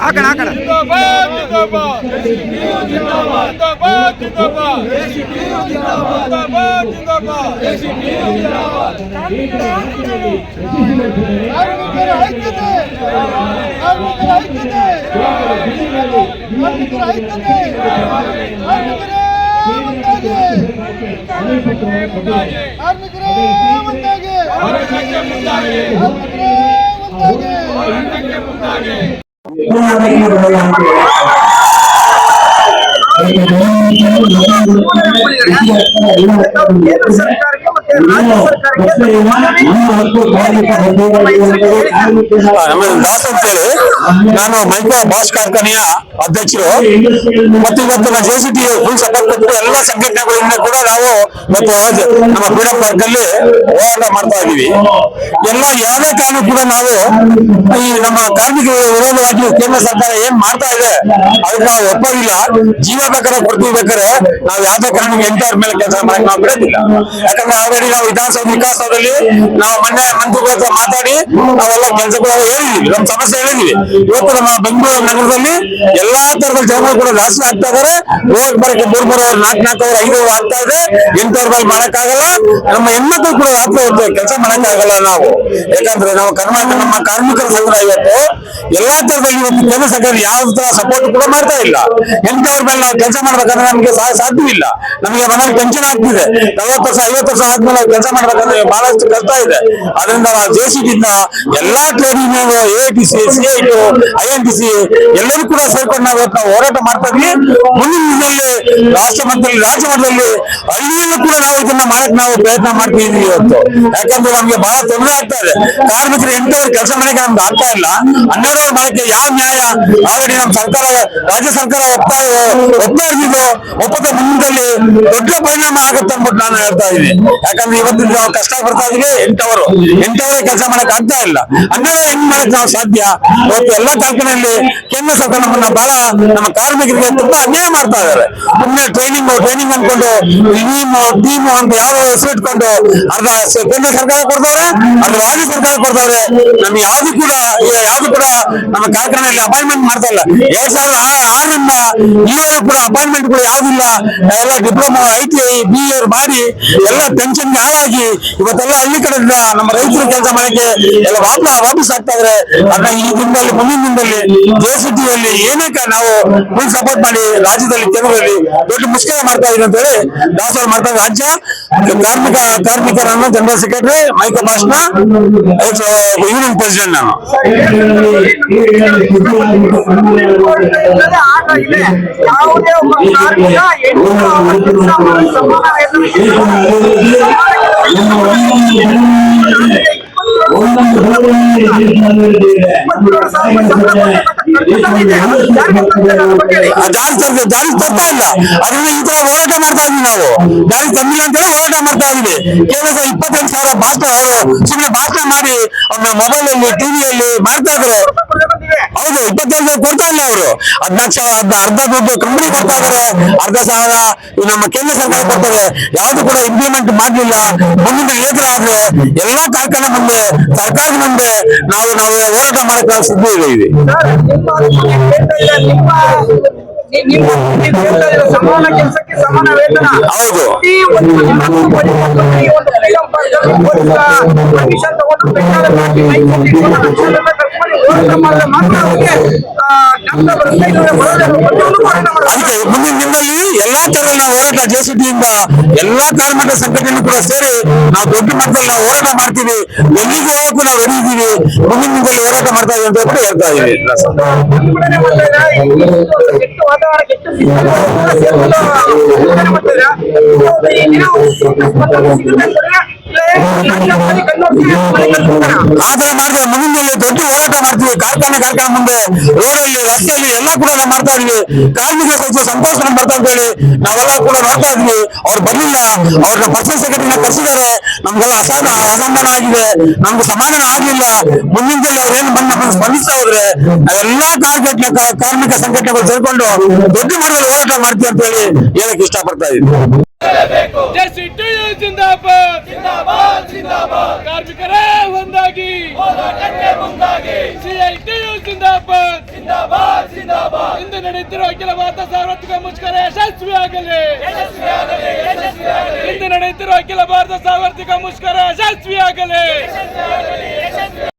ಆ ಕಡೆ ಆ ಕಡೆ ಕಾರ್ಮಿಕರ ಐಕ್ಯತೆ ಕಾರ್ಮಿಕರ ಅಂತ ಹೇಳಿ ನಾನು ಮೈಕ್ರೋ ಬಾಸ್ ಕಾರ್ಖಾನೆಯ ಅಧ್ಯಕ್ಷರು ಮತ್ತು ಇವತ್ತು J C T full support ಕೊಟ್ಟು ಎಲ್ಲ ಸಂಘಟನೆಗಳಿಂದ ಕೂಡ ನಾವು ಮತ್ತು ನಮ್ಮ ಫ್ರೀಡಂ ಪಾರ್ಕ್ ಅಲ್ಲಿ ಹೋರಾಟ ಮಾಡ್ತಾ ಇದೀವಿ ಎಲ್ಲ ಯಾವುದೇ ಕಾರಣ ಕೂಡ ನಾವು ಈ ನಮ್ಮ ಕಾರ್ಮಿಕರ ವಿರೋಧವಾಗಿ ಕೇಂದ್ರ ಸರ್ಕಾರ ಏನ್ ಮಾಡ್ತಾ ಇದೆ ಅದಕ್ಕೆ ನಾವು ಒಪ್ಪೋದಿಲ್ಲ ಜೀವ ಬೇಕಾದ್ರೆ ಕೊಡ್ತೀವಿ ಬೇಕಾದ್ರೆ ನಾವು ಯಾವುದೇ ಕಾರಣಕ್ಕೆ ಎಂಟವ್ರ ಮೇಲೆ ಕೆಲಸ ಮಾಡಿ ನಾವು ಬಿಡೋದಿಲ್ಲ ಯಾಕಂದ್ರೆ ಆಲ್ರೆಡಿ ನಾವು ವಿಧಾನಸಭೆ ವಿಕಾಸದಲ್ಲಿ ನಾವು ಮೊನ್ನೆ ಮಂತ್ರಿಗಳ ಮಾತಾಡಿ ನಾವೆಲ್ಲ ಕೆಲಸಗಳು ಹೇಳಿದ್ವಿ. ನಮ್ಮ ಸಮಸ್ಯೆ ಹೇಳಿದ್ವಿ. ಇವತ್ತು ನಮ್ಮ ಬೆಂಗಳೂರು ನಗರದಲ್ಲಿ ಎಲ್ಲಾ ತರದ ಜನರು ಕೂಡ ಜಾಸ್ತಿ ಆಗ್ತಾ ಇದಾರೆ. ಹೋಗಕ್ ಬರಕ್ಕೆ ಮೂರ್ ನಾಲ್ಕು ನಾಲ್ಕು ಅವರ್, ಐದು ಆಗ್ತಾ ಇದೆ ಎಂಟು ಮೇಲೆ ಮಾಡಕ್ಕಾಗಲ್ಲ. ನಮ್ಮ ಹೆಣ್ಮಕ್ಳು ಕೂಡ ರಾತ್ರಿ ಹೊತ್ತು ಕೆಲಸ ಮಾಡಕ್ಕಾಗಲ್ಲ ನಾವು. ಯಾಕಂದ್ರೆ ನಾವು ಕರ್ನಾಟಕ ನಮ್ಮ ಕಾರ್ಮಿಕರ ಸಂಘ ಇವತ್ತು ಎಲ್ಲಾ ತರದಲ್ಲಿ ಇವತ್ತು ಕೇಂದ್ರ ಸರ್ಕಾರ ಯಾವ ತರ ಸಪೋರ್ಟ್ ಕೂಡ ಮಾಡ್ತಾ ಇಲ್ಲ. ಎಂಟವ್ರ ಮೇಲೆ ನಾವು ಕೆಲಸ ಮಾಡ್ಬೇಕಂದ್ರೆ ನಮ್ಗೆ ಸಾಧ್ಯವಿಲ್ಲ ನಮಗೆ ಮನೇಲಿ ಟೆನ್ಷನ್ ಆಗ್ತಿದೆ. ನಲವತ್ತು ವರ್ಷ, ಐವತ್ತು ವರ್ಷ ಆದ್ಮೇಲೆ ನಾವು ಕೆಲಸ ಮಾಡ್ಬೇಕಂದ್ರೆ ಬಹಳಷ್ಟು ಕಷ್ಟ ಇದೆ. ಅದರಿಂದ ಜೆ ಸಿ ಬಿನ ಎಲ್ಲಾ trade union A T C C I T I ಎಲ್ಲರೂ ಕೂಡ ಸೇರ್ಕೊಂಡು ನಾವು ಇವತ್ತು ನಾವು ಹೋರಾಟ ಮಾಡ್ತಾ ಇದ್ವಿ. ಮುಂದಿನ ದಿನದಲ್ಲಿ ರಾಷ್ಟ್ರ ಮಟ್ಟದಲ್ಲಿ ರಾಜ್ಯ ಮಟ್ಟದಲ್ಲಿ ಹಳ್ಳಿಯಲ್ಲೂ ಕೂಡ ನಾವು ಇದನ್ನ ಮಾಡಕ್ ನಾವು ಪ್ರಯತ್ನ ಮಾಡ್ತಿದೀವಿ ಇವತ್ತು. ಯಾಕಂದ್ರೆ ನಮ್ಗೆ ಬಹಳ ತೊಂದರೆ ಆಗ್ತಾ ಇದೆ. ಕಾರ್ಮಿಕರು ಎಂತ ಕೆಲಸ ಮಾಡಕ್ಕೆ ನಮ್ಗೆ ಆಗ್ತಾ ಇಲ್ಲ. ಹನ್ನೆರಡು ಅವರ್ ಮಾಡಕ್ಕೆ ಯಾವ ನ್ಯಾಯ? ಆಲ್ರೆಡಿ ನಮ್ಮ ಸರ್ಕಾರ, ರಾಜ್ಯ ಸರ್ಕಾರ ಒಪ್ತಾ ಒಪ್ತಾ ಇರ್ತಿದ್ದು ಒಪ್ಪದ ಮುಂದಲ್ಲಿ ದೊಡ್ಡ ಪರಿಣಾಮ ಆಗುತ್ತೆ ಅನ್ಬಿಟ್ಟು ನಾನು ಹೇಳ್ತಾ ಇದ್ದೀನಿ. ಯಾಕಂದ್ರೆ ಇವತ್ತು ನಾವು ಕಷ್ಟ ಪಡ್ತಾ ಇದೀವಿ ಎಂಟವರು ಎಂಥವರೇ ಕೆಲಸ ಮಾಡಕ್ ಆಗ್ತಾ ಇಲ್ಲ. ಹನ್ನೆರಡು ಹೆಂಗ್ ಮಾಡಕ್ ನಾವು ಸಾಧ್ಯ? ಇವತ್ತು ಎಲ್ಲಾ ತಾಲೂಕಿನಲ್ಲಿ ಕೇಂದ್ರ ಸರ್ಕಾರ ನಮ್ಮನ್ನ ಬಹಳ ನಮ್ಮ ಕಾರ್ಮಿಕರಿಗೆ ತುಂಬಾ ಅನ್ಯಾಯ ಮಾಡ್ತಾ ಇದ್ದಾರೆ. ಸುಮ್ಮನೆ ಟ್ರೈನಿಂಗ್ ಟ್ರೈನಿಂಗ್ ಅನ್ಕೊಂಡು ಟೀಮು ಟೀಮು ಅಂತ ಯಾವ ಹೆಸರು ಇಟ್ಕೊಂಡು ಅರ್ಧ ಕೇಂದ್ರ ಸರ್ಕಾರ ಕೊಡ್ತಾರೆ ಅರ್ಧ ರಾಜ್ಯ ಸರ್ಕಾರ ಕೊಡ್ತವ್ರೆ ನಮ್ಗೆ ಯಾವ್ದು ಕೂಡ ಯಾವ್ದು ಕೂಡ ನಮ್ಮ ಕಾರ್ಖಾನೆಯಲ್ಲಿ ಅಪಾಯಿಂಟ್ಮೆಂಟ್ ಮಾಡ್ತಾ ಇಲ್ಲ. ಎರಡ್ ಸಾವಿರದ ಆರರಿಂದ ಇಲ್ಲಿವರೆಗೂ ಕೂಡ ಅಪಾಯಿಂಟ್ಮೆಂಟ್ ಕೂಡ ಯಾವ್ದಿಲ್ಲ ಎಲ್ಲ diploma I T I B A ಮಾಡಿ ಎಲ್ಲ ಟೆನ್ಷನ್ ಹಾಳಾಗಿ ಇವತ್ತೆಲ್ಲ ಹಳ್ಳಿ ಕಡೆ ನಮ್ಮ ರೈತರು ಕೆಲಸ ಮಾಡಕ್ಕೆ ಎಲ್ಲ ವಾಪ, ವಾಪಸ್ ಆಗ್ತಾ ಇದ್ರೆ ಅದನ್ನ ಈ ದಿನದಲ್ಲಿ, ಮುಂದಿನ ದಿನದಲ್ಲಿ ಜೆಸಿಟಿಯಲ್ಲಿ ಏನಕ್ಕೆ ನಾವು ಫುಲ್ ಸಪೋರ್ಟ್ ಮಾಡಿ ರಾಜ್ಯದಲ್ಲಿ, ಕೇಂದ್ರದಲ್ಲಿ ದೊಡ್ಡ ಮುಷ್ಕರ ಮಾಡ್ತಾ ಇದೀವಿ ಅಂತ ಹೇಳಿ ದಾಸವಾಳ ಮಾಡ್ತಾ. ರಾಜ್ಯ ಕಾರ್ಮಿಕ ಕಾರ್ಮಿಕರನ್ನು ಜನರಲ್ ಸೆಕ್ರೆಟರಿ ಮೈಕ ಭಾಷಣ ಯೂನಿಯನ್ ಪ್ರೆಸಿಡೆಂಟ್ ನಾನು. ಆಗ ದಾರಿ ಜಾರಿ ಜಾರಿ ತರ್ತಾ ಇಲ್ಲ ಅದನ್ನ ಈ ತರ ಹೋರಾಟ ಮಾಡ್ತಾ ಇದೀವಿ ನಾವು ದಾರಿ ತಂದಿಲ್ಲ ಅಂತ ಹೋರಾಟ ಮಾಡ್ತಾ ಇದೀವಿ ಕೇವಲ ಇಪ್ಪತ್ತೆಂಟು ಸಾವಿರ ಭಾಷಣ ಸುಮ್ಮನೆ ಭಾಷಣ ಮಾಡಿ ಮೊಬೈಲ್ ಅಲ್ಲಿ ಟಿವಿಯಲ್ಲಿ ಮಾಡ್ತಾ ಇದ್ರು ಹೌದು ಇಪ್ಪತ್ತೆಂಟು ಸಾವಿರ ಕೊಡ್ತಾ ಇಲ್ಲ ಅವರು ಹದಿನಾಲ್ಕು ಸಾವಿರ ಅರ್ಧ ಅರ್ಧ ದುಡ್ಡು ಕಂಪನಿ ಕೊಡ್ತಾ ಇದಾರೆ ಅರ್ಧ ಸಾವಿರ ನಮ್ಮ ಕೇಂದ್ರ ಸರ್ಕಾರ ಕೊಡ್ತಾರೆ ಯಾವ್ದು ಕೂಡ ಇಂಪ್ಲಿಮೆಂಟ್ ಮಾಡ್ಲಿಲ್ಲ ಮುಂದಿನ ಲೇಖನ ಆದ್ರೆ ಎಲ್ಲಾ ಕಾರ್ಖಾನೆ ಮುಂದೆ ಸರ್ಕಾರದ ಮುಂದೆ ನಾವು ನಾವು ಹೋರಾಟ ಮಾಡಕ್ಕೆ ಸಿದ್ಧ ವೇತನ ಹೌದು. ಅದಕ್ಕೆ ಮುಂದಿನ ದಿನದಲ್ಲಿ ಎಲ್ಲಾ ತರದ ಹೋರಾಟ ಜೆಸಿಬಿಯಿಂದ ಎಲ್ಲಾ ಕಾರ್ಮಿಕ ಸಂಘಟನೆ ಕೂಡ ಸೇರಿ ನಾವು ದೊಡ್ಡ ಮಟ್ಟದಲ್ಲಿ ನಾವು ಹೋರಾಟ ಮಾಡ್ತೀವಿ. ಎಲ್ಲಿಗೂ ಹೋಗಕ್ಕೂ ನಾವು ರೆಡಿ ಮುಂದಿನ ದಿನದಲ್ಲಿ ಹೋರಾಟ ಮಾಡ್ತಾ ಇದೀವಿ ಅಂತ ಕೂಡ ಹೇಳ್ತಾ ಇದೀವಿ ಆತರ ಮಾಡಿದ್ರೆ ಮುಂದಿನ ದೊಡ್ಡ ಹೋರಾಟ ಮಾಡ್ತೀವಿ. ಕಾರ್ಖಾನೆ ಕಾರ್ಖಾನೆ ಮುಂದೆ ರೋಡಲ್ಲಿ ರಸ್ತೆಯಲ್ಲಿ ಎಲ್ಲ ಕೂಡ ನಾವು ಮಾಡ್ತಾ ಇದ್ವಿ. ಕಾರ್ಮಿಕರ ಸ್ವಲ್ಪ ಸಂತೋಷ ಬರ್ತಾ ಅಂತ ಹೇಳಿ ನಾವೆಲ್ಲ ಕೂಡ ನೋಡ್ತಾ ಇದ್ವಿ. ಅವ್ರು ಬರ್ಲಿಲ್ಲ ಅವ್ರನ್ನ ಪರ್ಸನಲ್ ಸೆಕ್ರೆಟರಿನ ಕರೆಸಿದ್ದಾರೆ. ನಮ್ಗೆಲ್ಲ ಅಸಾಧ ಅಸಮಾಧಾನ ಆಗಿದೆ. ನಮ್ಗೆ ಸಮಾಧಾನ ಆಗ್ಲಿಲ್ಲ. ಮುಂದಿನ ದಿನ ಅವ್ರು ಏನು ಬಂದು ನಮ್ಮನ್ನು ಸ್ಪಂದಿಸ್ತಾ ಹೋದ್ರೆ ನಾವೆಲ್ಲ ಕಾರ್ಮಿಕ ಕಾರ್ಮಿಕ ಸಂಘಟನೆಗಳು ಸೇರ್ಕೊಂಡು ದೊಡ್ಡ ಮಟ್ಟದಲ್ಲಿ ಹೋರಾಟ ಮಾಡ್ತೀವಿ ಅಂತ ಹೇಳಿ ಹೇಳಕ್ ಇಷ್ಟಪಡ್ತಾ ಪಡ್ತಾ ಜೆಸಿಟಿಯು ಜಿಂದಾಬಾದ್. ಜಿಂದಾಬಾದ್ ಜಿಂದಾಬಾದ್. ಕಾರ್ಮಿಕರೇ ಒಂದಾಗಿ. ಸಿಐಟಿಯು ಜಿಂದಾಬಾದ್. ಜಿಂದಾಬಾದ್ ಜಿಂದಾಬಾದ್. ಇಂದು ನಡೆಯುತ್ತಿರುವ ಅಖಿಲ ಭಾರತ ಸಾರ್ವತ್ರಿಕ ಮುಷ್ಕರ ಯಶಸ್ವಿಯಾಗಲಿ. ಇಂದು ನಡೆಯುತ್ತಿರುವ ಅಖಿಲ ಭಾರತ ಸಾರ್ವತ್ರಿಕ ಮುಷ್ಕರ ಯಶಸ್ವಿಯಾಗಲಿ.